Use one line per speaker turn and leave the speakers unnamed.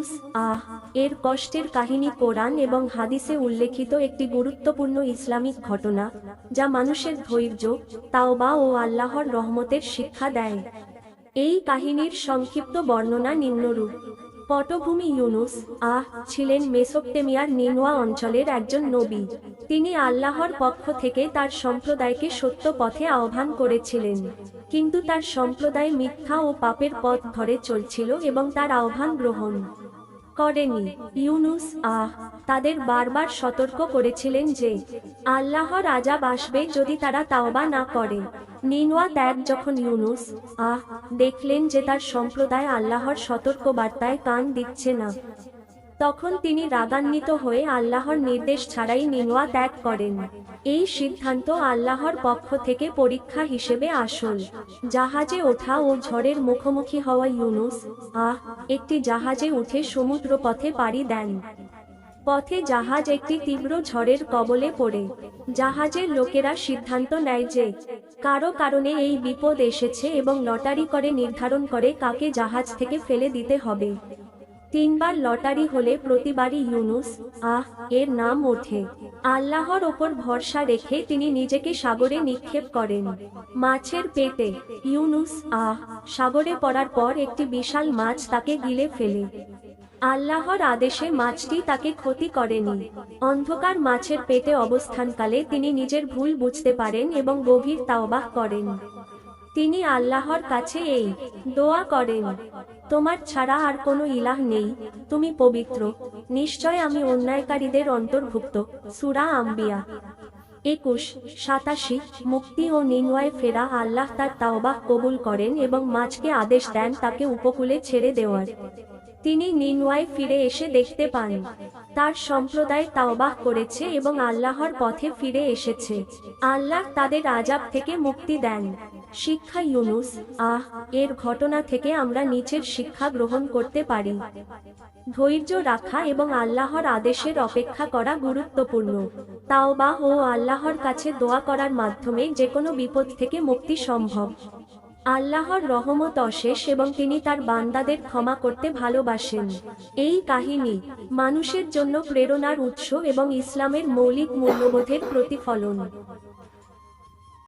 ইউনুস আহ, এর কষ্টের কাহিনী কোরআন এবং হাদিসে উল্লেখিত একটি গুরুত্বপূর্ণ ইসলামিক ঘটনা, যা মানুষের ধৈর্য, তাওবা ও আল্লাহর রহমতের শিক্ষা দেয়। এই কাহিনীর সংক্ষিপ্ত বর্ণনা নিম্নরূপ। পটভূমি ইউনুস, আহ, ছিলেন মেসোপটেমিয়ার নিনোয়া অঞ্চলের একজন নবী। তিনি আল্লাহর পক্ষ থেকে তার সম্প্রদায়কে সত্য পথে আহ্বান করেছিলেন। কিন্তু তার সম্প্রদায় মিথ্যা ও পাপের পথ ধরে চলছিল এবং তার আহ্বান গ্রহণ করেনি। ইউনুস, আহ, তাদের বারবার সতর্ক করেছিলেন যে আল্লাহর রাজা বাসবে যদি তারা তাওবা না করে। নিনওয়া ত্যাগ যখন ইউনুস, আহ, দেখলেন যে তার সম্প্রদায় আল্লাহর সতর্ক বার্তায় কান দিচ্ছে না। তখন তিনি রাগান্বিত হয়ে আল্লাহর নির্দেশ ছাড়াই নিনোয়া ত্যাগ করেন। এই সিদ্ধান্ত আল্লাহর পক্ষ থেকে পরীক্ষা হিসেবে আসল। জাহাজে ওঠা ও ঝড়ের মুখোমুখি হওয়া ইউনুস, আহ, একটি জাহাজে উঠে সমুদ্র পথে পাড়ি দেন। পথে জাহাজ একটি তীব্র ঝড়ের কবলে পড়ে। জাহাজের লোকেরা সিদ্ধান্ত নেয় যে, কারও কারণে এই বিপদ এসেছে এবং লটারি করে নির্ধারণ করে কাকে জাহাজ থেকে ফেলে দিতে হবে। তিনবার লটারি হলে প্রতিবারই ইউনুস, আহ, এর নাম ওঠে। আল্লাহর ওপর ভরসা রেখে তিনি নিজেকে সাগরে নিক্ষেপ করেন। মাছের পেটে, ইউনুস, আহ, সাগরে পড়ার পর একটি বিশাল মাছ তাকে গিলে ফেলে। আল্লাহর আদেশে মাছটি তাকে ক্ষতি করেনি। অন্ধকার মাছের পেটে অবস্থানকালে তিনি নিজের ভুল বুঝতে পারেন এবং গভীর তাওবাহ করেন। তিনি আল্লাহর কাছে এই দোয়া করেন। তোমার ছাড়া আর কোনো ইলাহ নেই, তুমি পবিত্র, নিশ্চয় আমি অন্যায়কারীদের অন্তর্ভুক্ত, সুরা আম্বিয়া। একুশ, সাতাশি, মুক্তি ও নিনওয়ায় ফেরা আল্লাহ তার তাওবাহ কবুল করেন এবং মাছকে আদেশ দেন তাকে উপকূলে ছেড়ে দেওয়ার। তিনি নিনওয়ায় ফিরে এসে দেখতে পান, তার সম্প্রদায় তাওবাহ করেছে এবং আল্লাহর পথে ফিরে এসেছে। আল্লাহ তাদের আজাব থেকে মুক্তি দেন। শিক্ষা ইউনুস, আহ, এর ঘটনা থেকে আমরা নিচের শিক্ষা গ্রহণ করতে পারি। ধৈর্য রাখা এবং আল্লাহর আদেশের অপেক্ষা করা গুরুত্বপূর্ণ। তাওবাহ ও আল্লাহর কাছে দোয়া করার মাধ্যমে যে কোনো বিপদ থেকে মুক্তি সম্ভব। আল্লাহর রহমত অশেষ এবং তিনি তার বান্দাদের ক্ষমা করতে ভালোবাসেন। এই কাহিনী মানুষের জন্য প্রেরণার উৎস এবং ইসলামের মৌলিক মূল্যবোধের প্রতিফলন।